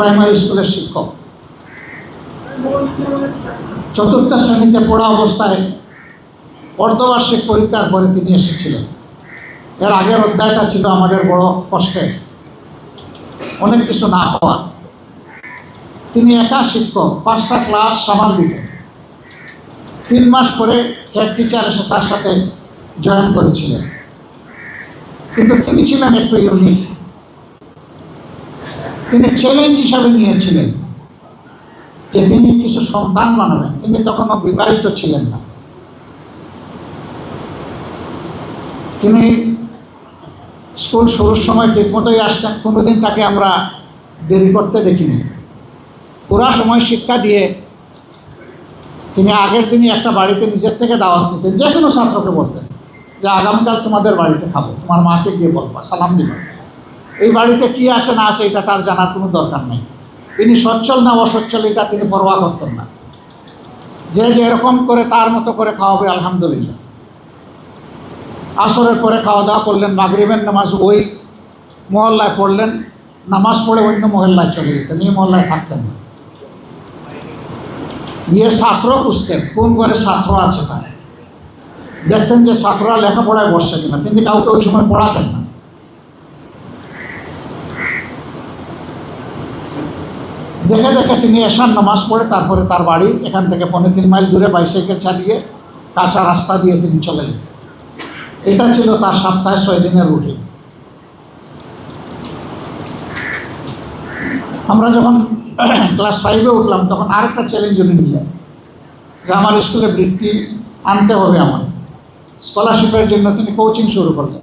Primary স্কুলের শিক্ষক। চতুর্থ শ্রেণীতে পড়া অবস্থায় অর্ধবার্ষিক পরীক্ষার পরে তিনি এসেছিলেন। এর আগের অধ্যায়টা ছিল আমাদের বড় কষ্টের। অনেক কিছু না হওয়া। তিনি একা শিক্ষক, পাঁচটা ক্লাস সামাল দিতেন। তিন মাস পরে হেড টিচার এসে তার সাথে জয়েন করেছিলেন। কিন্তু তিনি ছিলেন একটু ইউনিক তিনি চ্যালেঞ্জ হিসাবে নিয়েছিলেন যে তিনি কিছু সন্তান বানাবেন। তিনি তখনও বিবাহিত ছিলেন না। তিনি স্কুল শুরুর সময় ঠিকমতোই আসতেন, কোনোদিন তাকে আমরা দেরি করতে দেখিনি। পুরা সময় শিক্ষা দিয়ে তিনি আগের দিনই একটা বাড়িতে নিজের থেকে দাওয়াত নিতেন যে কোনো ছাত্রকে বলতেন যে, আগামীকাল তোমাদের বাড়িতে খাব, তোমার মাকে গিয়ে বলবা, সালাম দিবা। এই বাড়িতে কি আসে না আসে, এটা তার জানার কোনো দরকার নেই। তিনি সচ্ছল না অসচ্ছল, এটা তিনি পরোয়া করতেন না। যে যে এরকম করে তার মতো করে খাওয়াবে, আলহামদুলিল্লাহ। আসরের পরে খাওয়া দাওয়া করলেন, মাগরিবের নামাজ ওই মহল্লায় পড়লেন, নামাজ পড়ে অন্য মহল্লায় চলে যেতেন, এই মহল্লায় থাকতেন না। গিয়ে ছাত্র খুঁজতেন, কোন ঘরে ছাত্র আছে তার? দেখতেন যে ছাত্ররা লেখাপড়ায় বসছে কিনা, তিনি কাউকে ওই সময় পড়াতেন না। দেখে দেখে তিনি এসার নামাজ পড়ে তারপরে তার বাড়ি, এখান থেকে পনেরো তিন মাইল দূরে বাইসাইকেল চালিয়ে কাঁচা রাস্তা দিয়ে তিনি চলে যেতেন। এটা ছিল তার সপ্তাহে ছয় দিনের রুটিন আমরা যখন ক্লাস ফাইভে উঠলাম, তখন আরেকটা চ্যালেঞ্জ উনি নিলেন, যে আমার স্কুলে বৃত্তি আনতে হবে আমার স্কলারশিপের জন্য তিনি কোচিং শুরু করলেন।